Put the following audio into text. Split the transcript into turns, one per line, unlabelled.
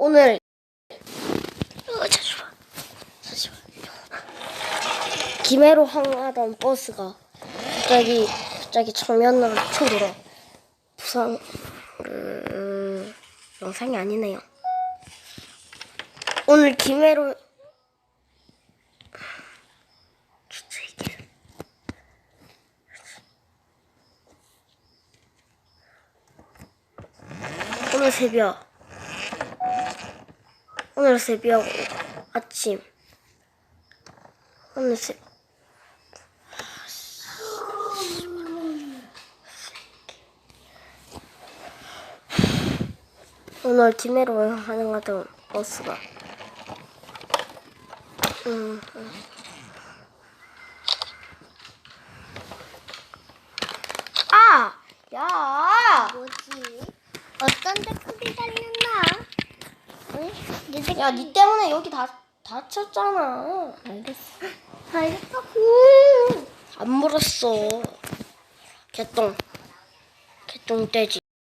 오늘 어, 잠시만. 잠시만. 김해로 향하던 버스가 갑자기 갑자기 정면으로 쳐들어. 부산 음, 영상이 아니네요. 오늘 김해로 오늘 새벽 오늘 새벽 아침 오늘 새 오늘 김해로 하는 가던 버스가 음, 음. 아! 야!
뭐지? 어떤 댓글이 달렸나?
야, 니 때문에 여기 다 다쳤잖아.
알겠어. 알겠어.
안 물었어. 개똥. 개똥돼지.